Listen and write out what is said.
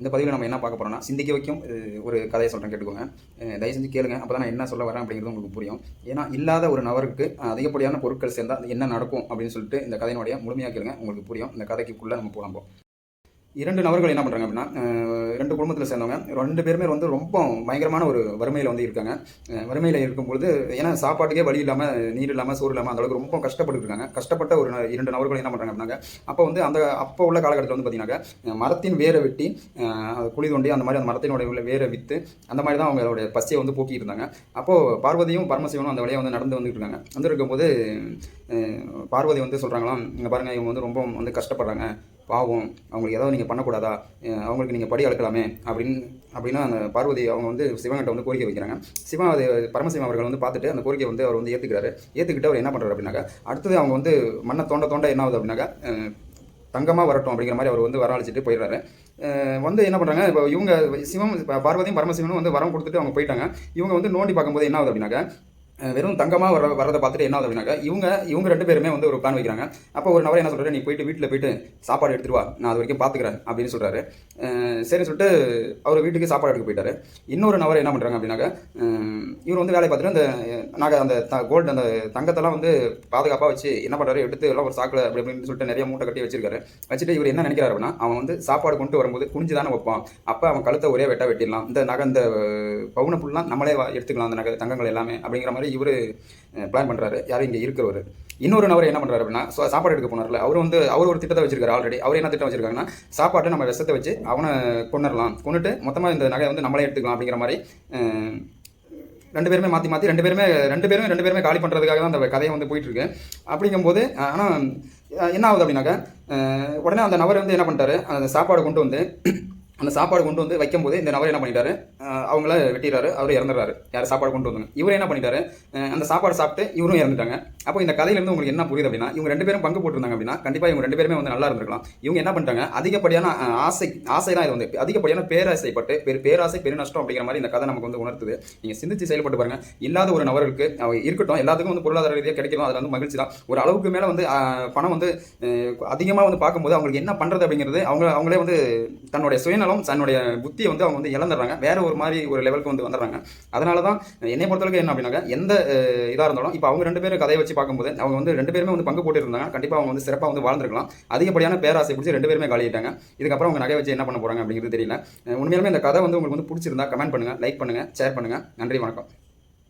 இந்த பதிவில் நம்ம என்ன பார்க்க போகிறோம்னா சிந்திக்க வைக்கும் ஒரு கதையை சொல்கிறேன் கேட்டுக்கோங்க. தயவு செஞ்சு கேளுங்க. அப்போ நான் என்ன சொல்ல வரேன் அப்படிங்கிறது உங்களுக்கு புரியும். ஏன்னா இல்லாத ஒரு நபருக்கு அதிகப்படியான பொருட்கள் சேர்ந்தால் என்ன நடக்கும் அப்படின்னு சொல்லிட்டு இந்த கதையினுடைய முழுமையாக கேளுங்க உங்களுக்கு புரியும். இந்த கதைக்குள்ளே நம்ம போகலாம் போ. இரண்டு நபர்கள் என்ன பண்ணுறாங்க அப்படின்னா ரெண்டு குடும்பத்தில் சேர்ந்தவங்க ரெண்டு பேருமே வந்து ரொம்ப பயங்கரமான ஒரு வறுமையில் வந்து இருக்காங்க. வறுமையில் இருக்கும்பொழுது ஏன்னா சாப்பாட்டுக்கே வழி இல்லாமல் நீர் இல்லாமல் சோறு இல்லாமல் அந்த அளவுக்கு ரொம்ப கஷ்டப்பட்டு இருக்காங்க. கஷ்டப்பட்ட ஒரு ந- இரண்டு நபர்கள் என்ன பண்ணுறாங்க அப்படின்னாங்க அப்போ வந்து அந்த அப்போ உள்ள காலகட்டத்தில் வந்து பார்த்தீங்கன்னாக்கா மரத்தின் வேரை வெட்டி குழி தோண்டி அந்த மாதிரி அந்த மரத்தினுடைய உள்ள வேரை விற்று அந்த மாதிரி தான் அவங்களுடைய பசியை வந்து போக்கிட்டு இருந்தாங்க. அப்போது பார்வதியும் பரமசிவனும் அந்த வழியாக வந்து நடந்து வந்துட்டு இருக்காங்க. வந்து இருக்கும்போது பார்வதி வந்து சொல்கிறாங்களாம் இங்கே பாருங்கள் இவங்க வந்து ரொம்ப வந்து கஷ்டப்படுறாங்க. பாவம் அவங்களுக்கு ஏதாவது நீங்கள் பண்ணக்கூடாதா? அவங்களுக்கு நீங்கள் படி அளக்கலாமே அப்படின்னு அப்படின்னா அந்த பார்வதி அவங்க வந்து சிவன்கிட்ட வந்து கோரிக்கை வைக்கிறாங்க. சிவன் அது பரமசிவம் அவர்கள் வந்து பார்த்துட்டு அந்த கோரிக்கை வந்து அவர் வந்து ஏற்றுக்கிறாரு ஏற்றுக்கிட்டு அவர் என்ன பண்ணுறாரு அப்படின்னாக்கா அடுத்தது அவங்க வந்து மண்ணை தோண்ட தோண்ட என்ன ஆகுது அப்படின்னாக்கா தங்கமாக வரட்டும் அப்படிங்கிற மாதிரி அவர் வந்து வரவழைச்சிட்டு போயிடுறாரு. வந்து என்ன பண்ணுறாங்க இப்போ இவங்க சிவம் பார்வதியும் பரமசிவனும் வந்து வரம் கொடுத்துட்டு அவங்க போயிட்டாங்க. இவங்க வந்து நோண்டி பார்க்கும்போது என்ன ஆகுது அப்படின்னாக்கா வெறும் தங்கமாக வர வரதை பார்த்துட்டு என்ன ஆகுது அப்படின்னாக்கா இவங்க இவங்க ரெண்டு பேருமே வந்து ஒரு பிளான் வைக்கிறாங்க. அப்போ ஒரு நபர் என்ன சொல்கிறார் நீ போயிட்டு வீட்டில் போயிட்டு சாப்பாடு எடுத்துட்டு வா நான் அது வரைக்கும் பார்த்துக்கிறேன் அப்படின்னு சொல்கிறாரு சரி சொல்லிட்டு அவர் வீட்டுக்கு சாப்பாடு எடுக்க போயிட்டாரு. இன்னொரு நபர் என்ன பண்ணுறாங்க அப்படின்னாக்கா இவர் வந்து வேலையை பார்த்துட்டு அந்த நாங்கள் அந்த கோல்டு அந்த தங்கத்தெல்லாம் வந்து பாதுகாப்பாக வச்சு என்ன பண்ணுறாரு எடுத்து எல்லாம் ஒரு சாக்கில் அப்படி அப்படின்னு சொல்லிட்டு நிறைய மூட்டை கட்டி வச்சிருக்காரு. வச்சுட்டு இவர் என்ன நினைக்கிறாரு அப்படின்னா அவன் வந்து சாப்பாடு கொண்டு வரும்போது குனிஞ்சு தானே வைப்பான். அப்போ அவன் கழுத்தை ஒரே வெட்டா வெட்டிடலாம். இந்த நகை இந்த பவுன ஃபுல்லாக நம்மளே வா- எடுத்துக்கலாம் அந்த நகை தங்கங்கள் எல்லாமே அப்படிங்கிற மாதிரி இவர் பிளான் பண்ணுறாரு யாரும் இங்கே இருக்கிறவர். இன்னொரு நபர் என்ன பண்ணுறாரு அப்படின்னா சாப்பாடு எடுக்க போனார்ல அவர் வந்து அவர் ஒரு திட்டத்தை வச்சிருக்காரு ஆல்ரெடி அவர் என்ன திட்டம் வச்சிருக்காங்கன்னா சாப்பாட்டை நம்ம விஷத்தை வச்சு அவனை கொண்டுடலாம் கொண்டுட்டு மொத்தமாக இந்த நகையை வந்து நம்மளே எடுத்துக்கலாம் அப்படிங்கிற மாதிரி ரெண்டு பேருமே மாற்றி மாற்றி ரெண்டு பேருமே ரெண்டு பேரும் ரெண்டு பேருமே காலி பண்ணுறதுக்காக தான் அந்த கதையை வந்து போயிட்டு இருக்கு அப்படிங்கும்போது ஆனால் என்ன ஆகுது அப்படின்னாக்கா உடனே அந்த நபர் வந்து என்ன பண்ணிட்டாரு அந்த சாப்பாடு கொண்டு வந்து அந்த சாப்பாடு கொண்டு வந்து வைக்கும் போது இந்த நபர் என்ன பண்ணிட்டாரு? அவங்கள வெட்டிடுறாரு. அவர் இறந்துறாரு யார்? சாப்பாடு கொண்டு வந்தாங்க இவர் என்ன பண்ணிட்டாரு? அந்த சாப்பாடு சாப்பிட்டு இவரும் இறந்துட்டாங்க. அப்போ இந்த கதையிலேருந்து உங்களுக்கு என்ன புரியுது அப்படின்னா இவங்க ரெண்டு பேரும் பங்கு போட்டிருந்தாங்க அப்படின்னா கண்டிப்பாக இவங்க ரெண்டு பேருமே வந்து நல்லா இருந்திருக்கலாம். இவங்க என்ன பண்ணிட்டாங்க? அதிகப்படியான ஆசை ஆசை தான் இது வந்து. அதிகப்படியான பேராசைப்பட்டு பெரு பேராசை பெரு நஷ்டம் அப்படிங்கிற மாதிரி இந்த கதை நமக்கு வந்து உணர்த்துது. நீங்கள் சிந்திச்சு செயல்பட்டு பாருங்க. இல்லாத ஒரு நபருக்கு இருக்கட்டும் எல்லாத்துக்கும் வந்து பொருளாதார ரீதியாக கிடைக்கணும். அதில் வந்து மகிழ்ச்சி தான். ஒரு அளவுக்கு மேலே வந்து பணம் வந்து அதிகமாக வந்து பார்க்கும்போது அவங்களுக்கு என்ன பண்ணுறது அப்படிங்கிறது அவங்க அவங்களே வந்து தன்னுடைய சுயநலம் தன்னுடைய புத்தியை வந்து அவங்க வந்து இழந்துடுறாங்க. வேற ஒரு மாதிரி ஒரு லெவலுக்கு வந்து வந்துடுறாங்க. அதனால தான் என்னை பொறுத்தவரைக்கும் என்ன அப்படின்னாக்கா எந்த இதாக இருந்தாலும் இப்போ அவங்க ரெண்டு பேரும் கதையை வச்சு பார்க்கும்போது அவங்க வந்து ரெண்டு பேருமே வந்து பங்கு போட்டு இருந்தாங்க கண்டிப்பாக அவங்க வந்து சிறப்பாக வந்து வாழ்ந்துருக்கலாம். அதிகப்படியான பேராசை பிடிச்சி ரெண்டு பேருமே காலிட்டாங்க இதுக்கப்புறம் அவங்க நகை வச்சு என்ன பண்ண போகிறாங்க அப்படிங்கிறது தெரியல. உண்மையிலுமே இந்த கதை வந்து உங்களுக்கு வந்து பிடிச்சிருந்தா கமெண்ட் பண்ணுங்கள் லைக் பண்ணுங்கள் ஷேர் பண்ணுங்கள் நன்றி வணக்கம்.